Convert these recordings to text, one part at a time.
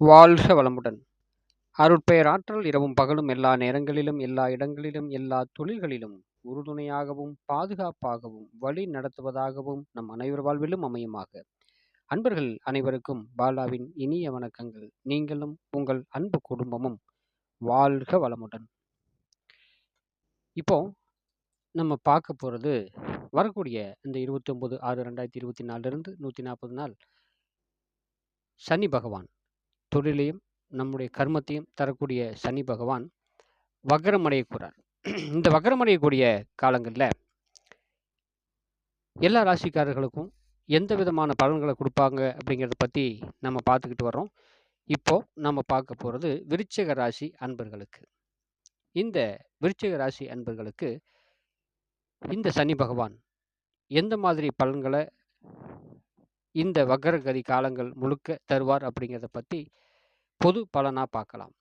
வாழ்க வளமுடன்! அருட்பெயர் ஆற்றல் இரவும் பகலும் எல்லா நேரங்களிலும், எல்லா இடங்களிலும், எல்லா தொழில்களிலும் உறுதுணையாகவும், பாதுகாப்பாகவும், வழி நடத்துவதாகவும் நம் அனைவர் வாழ்விலும் அமையுமாக. அன்பர்கள் அனைவருக்கும் பாலாவின் இனிய வணக்கங்கள். நீங்களும் உங்கள் அன்பு குடும்பமும் வாழ்க வளமுடன்! இப்போ நம்ம பார்க்க போகிறது வரக்கூடிய இந்த இருபத்தொம்போது ஆறு ரெண்டாயிரத்தி இருபத்தி நாலுலேருந்து நூற்றி நாற்பது நாள் சனி பகவான் தொழிலையும், நம்முடைய கர்மத்தையும் தரக்கூடிய சனி பகவான் வக்கரம் அடையக்கூடார் இந்த வக்கரம் அடையக்கூடிய காலங்களில் எல்லா ராசிக்காரர்களுக்கும் எந்த விதமான பலன்களை கொடுப்பாங்க அப்படிங்கிறத பற்றி நம்ம பார்த்துக்கிட்டு வரோம் இப்போ நம்ம பார்க்க போகிறது விருச்சிக ராசி அன்பர்களுக்கு. இந்த விருச்சிக ராசி அன்பர்களுக்கு இந்த சனி பகவான் எந்த மாதிரி பலன்களை இந்த வக்ரகதி காலங்கள் முழுக்க தருவார் அப்படிங்கிறத பற்றி பொது பலனாக பார்க்கலாம்.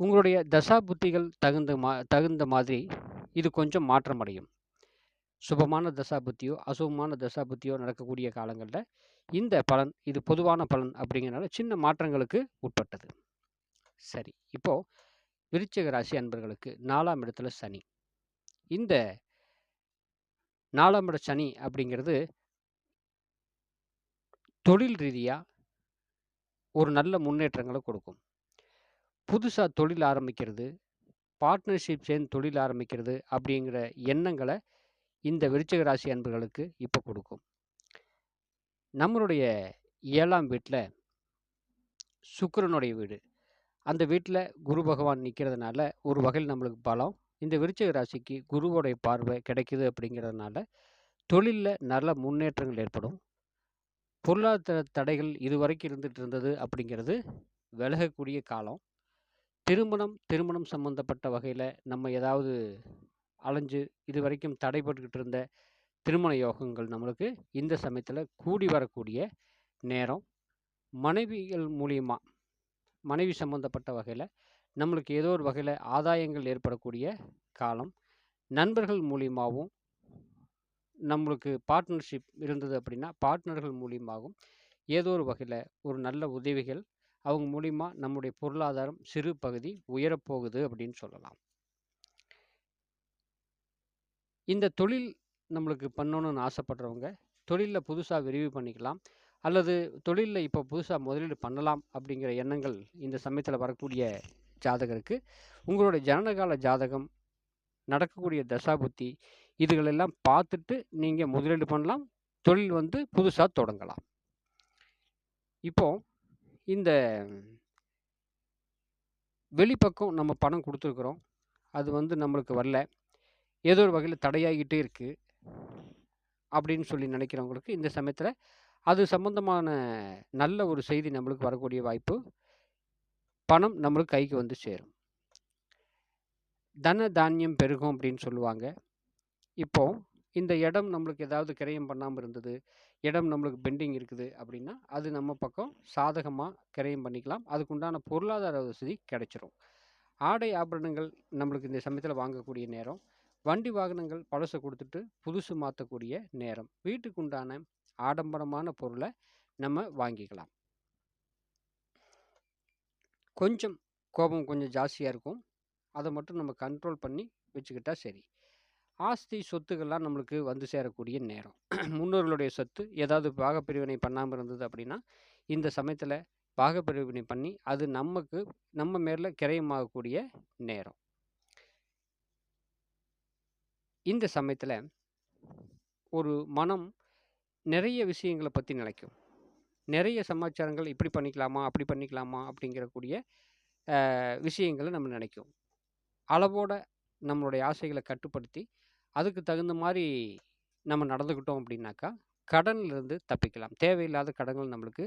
உங்களுடைய தசா புத்திகள் தகுந்த மா தகுந்த மாதிரி இது கொஞ்சம் மாற்றமடையும். சுபமான தசா புத்தியோ, அசுபமான தசா புத்தியோ நடக்கக்கூடிய காலங்களில் இந்த பலன் இது பொதுவான பலன் அப்படிங்கிறனால சின்ன மாற்றங்களுக்கு உட்பட்டது. சரி, இப்போது விருச்சிக ராசி அன்பர்களுக்கு நாலாம் இடத்துல சனி. இந்த நாலாம் இட சனி அப்படிங்கிறது தொழில் ரீதியாக ஒரு நல்ல முன்னேற்றங்களை கொடுக்கும். புதுசாக தொழில் ஆரம்பிக்கிறது, பார்ட்னர்ஷிப் சேர்ந்து தொழில் ஆரம்பிக்கிறது அப்படிங்கிற எண்ணங்களை இந்த விருச்சிக ராசி அன்பர்களுக்கு இப்போ கொடுக்கும். நம்மளுடைய ஏழாம் வீட்டில் சுக்கிரனுடைய வீடு. அந்த வீட்டில் குரு பகவான் நிற்கிறதுனால ஒரு வகையில் நம்மளுக்கு பலம். இந்த விருச்சிக ராசிக்கு குருவோடைய பார்வை கிடைக்குது அப்படிங்கிறதுனால தொழிலில் நல்ல முன்னேற்றங்கள் ஏற்படும். பொருளாதார தடைகள் இதுவரைக்கும் இருந்துட்டு இருந்தது அப்படிங்கிறது விலகக்கூடிய காலம். திருமணம், திருமணம் சம்பந்தப்பட்ட வகையில் நம்ம ஏதாவது அலைஞ்சு இது வரைக்கும் தடைபட்டுக்கிட்டு இருந்த திருமண யோகங்கள் நம்மளுக்கு இந்த சமயத்தில் கூடி வரக்கூடிய நேரம். மனைவிகள் மூலியமாக மனைவி சம்பந்தப்பட்ட வகையில் நம்மளுக்கு ஏதோ ஒரு வகையில் ஆதாயங்கள் ஏற்படக்கூடிய காலம். நண்பர்கள் மூலியமாகவும் நம்மளுக்கு பார்ட்னர்ஷிப் இருந்தது அப்படின்னா, பார்ட்னர்கள் மூலியமாகவும் ஏதோ ஒரு வகையில் ஒரு நல்ல உதவிகள் அவங்க மூலிமா நம்முடைய பொருளாதாரம் சிறு பகுதி உயரப்போகுது அப்படின்னு சொல்லலாம். இந்த தொழில் நம்மளுக்கு பண்ணணும்னு ஆசைப்படுறவங்க, தொழிலில் புதுசாக விரிவு பண்ணிக்கலாம். அல்லது தொழிலில் இப்போ புதுசாக முதலீடு பண்ணலாம் அப்படிங்கிற எண்ணங்கள் இந்த சமயத்தில் வரக்கூடிய ஜாதகருக்கு, உங்களுடைய ஜனனகால ஜாதகம், நடக்கக்கூடிய தசாபுத்தி இதுகளெல்லாம் பார்த்துட்டு நீங்கள் முதலீடு பண்ணலாம். தொழில் வந்து புதுசாக தொடங்கலாம். இப்போ இந்த வெளிப்பக்கம் நம்ம பணம் கொடுத்துருக்குறோம் அது வந்து நம்மளுக்கு வரல. ஏதோ ஒரு வகையில் தடையாகிட்டே இருக்குது அப்படின்னு சொல்லி நினைக்கிறவங்களுக்கு இந்த சமயத்தில் அது சம்பந்தமான நல்ல ஒரு செய்தி நம்மளுக்கு வரக்கூடிய வாய்ப்பு. பணம் நம்மளுக்கு கைக்கு வந்து சேரும். தன தானியம் பெருகும் அப்படின்னு சொல்லுவாங்க. இப்போ இந்த இடம் நம்மளுக்கு ஏதாவது கிரயம் பண்ணாமல் இருந்தது, இடம் நம்மளுக்கு பெண்டிங் இருக்குது அப்படின்னா, அது நம்ம பக்கம் சாதகமாக கிரயம் பண்ணிக்கலாம். அதுக்குண்டான பொருளாதார வசதி கிடைச்சிரும். ஆடை ஆபரணங்கள் நம்மளுக்கு இந்த சமயத்தில் வாங்கக்கூடிய நேரம். வண்டி வாகனங்கள் பழசை கொடுத்துட்டு புதுசு மாற்றக்கூடிய நேரம். வீட்டுக்கு உண்டான ஆடம்பரமான பொருளை நம்ம வாங்கிக்கலாம். கொஞ்சம் கோபம் கொஞ்சம் ஜாஸ்தியாக இருக்கும். அதை மட்டும் நம்ம கண்ட்ரோல் பண்ணி வச்சுக்கிட்டா சரி. ஆஸ்தி, சொத்துக்கள்லாம் நம்மளுக்கு வந்து சேரக்கூடிய நேரம். முன்னோர்களுடைய சொத்து ஏதாவது பாகப்பிரிவினை பண்ணாமல் இருந்தது அப்படின்னா, இந்த சமயத்தில் பாகப்பிரிவினை பண்ணி அது நமக்கு நம்ம மேல கிரயமாகக்கூடிய நேரம். இந்த சமயத்தில் ஒரு மனம் நிறைய விஷயங்கள பற்றி நினைக்கும். நிறைய சமாச்சாரங்கள் இப்படி பண்ணிக்கலாமா? அப்படி பண்ணிக்கலாமா? அப்படிங்கிறக்கூடிய விஷயங்களை நம்ம நினைக்கும். அளவோட நம்மளுடைய ஆசைகளை கட்டுப்படுத்தி, அதுக்கு தகுந்த மாதிரி நம்ம நடந்துக்கிட்டோம் அப்படின்னாக்கா, கடன்லேருந்து தப்பிக்கலாம். தேவையில்லாத கடன்கள் நம்மளுக்கு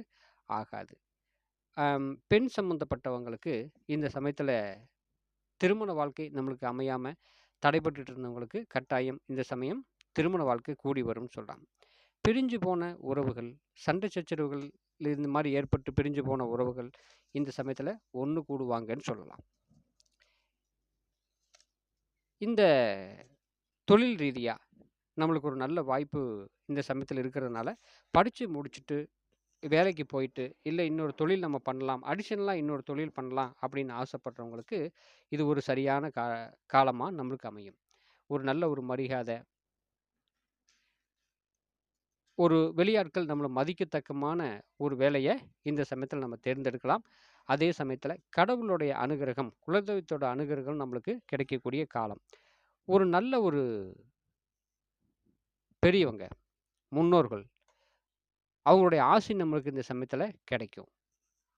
ஆகாது. பெண் சம்மந்தப்பட்டவங்களுக்கு இந்த சமயத்தில் திருமண வாழ்க்கை நம்மளுக்கு அமையாமல் தடைபட்டு இருந்தவங்களுக்கு கட்டாயம் இந்த சமயம் திருமண வாழ்க்கை கூடி வரும்னு சொல்லலாம். பிரிஞ்சு போன உறவுகள், சண்டை சச்சரவுகள் இந்த மாதிரி ஏற்பட்டு பிரிஞ்சு போன உறவுகள் இந்த சமயத்தில் ஒன்று கூடுவாங்கன்னு சொல்லலாம். இந்த தொழில் ரீதியாக நம்மளுக்கு ஒரு நல்ல வாய்ப்பு இந்த சமயத்தில் இருக்கிறதுனால, படித்து முடிச்சுட்டு வேலைக்கு போயிட்டு, இல்லை இன்னொரு தொழில் நம்ம பண்ணலாம். அடிஷனலாக இன்னொரு தொழில் பண்ணலாம் அப்படின்னு ஆசைப்படுறவங்களுக்கு, இது ஒரு சரியான கா காலமாக நம்மளுக்கு அமையும். ஒரு நல்ல ஒரு மரியாதை ஒரு வெளியாட்கள் நம்மளை மதிக்கத்தக்கமான ஒரு வேலையை இந்த சமயத்தில் நம்ம தேர்ந்தெடுக்கலாம். அதே சமயத்தில் கடவுளுடைய அனுகிரகம், குலதெய்வத்தோட அனுகிரகம் நம்மளுக்கு கிடைக்கக்கூடிய காலம். ஒரு நல்ல ஒரு பெரியவங்க, முன்னோர்கள். அவங்களுடைய ஆசி நம்மளுக்கு இந்த சமயத்தில் கிடைக்கும்.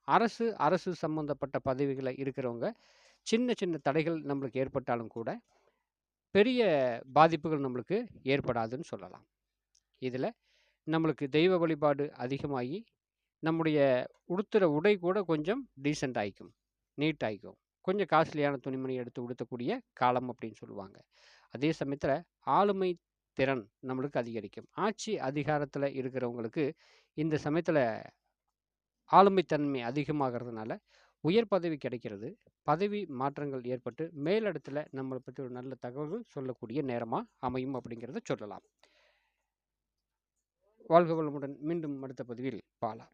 அரசு, அரசு சம்மந்தப்பட்ட பதவிகளை இருக்கிறவங்க, சின்ன சின்ன தடைகள் நம்மளுக்கு ஏற்பட்டாலும் கூட, பெரிய பாதிப்புகள் நம்மளுக்கு ஏற்படாதுன்னு சொல்லலாம். இதில் நம்மளுக்கு தெய்வ வழிபாடு அதிகமாகி, நம்முடைய உடுத்துகிற உடை கூட கொஞ்சம் டீசெண்ட் ஆகிக்கும் நீட் ஆகிக்கும் கொஞ்சம் காஸ்ட்லியான துணிமணி எடுத்து உடுத்தக்கூடிய காலம் அப்படின்னு சொல்லுவாங்க. அதே சமயத்தில் ஆளுமை திறன் நம்மளுக்கு அதிகரிக்கும். ஆட்சி அதிகாரத்தில் இருக்கிறவங்களுக்கு, இந்த சமயத்தில் ஆளுமைத்தன்மை அதிகமாகறதுனால, உயர் பதவி கிடைக்கிறது. பதவி மாற்றங்கள் ஏற்பட்டு, மேலிடத்தில் நம்மளை பற்றி ஒரு நல்ல தகவல்கள் சொல்லக்கூடிய நேரமாக அமையும் அப்படிங்கிறத சொல்லலாம். வாழ்க வளமுடன். மீண்டும் அடுத்த பதிவில் பாலா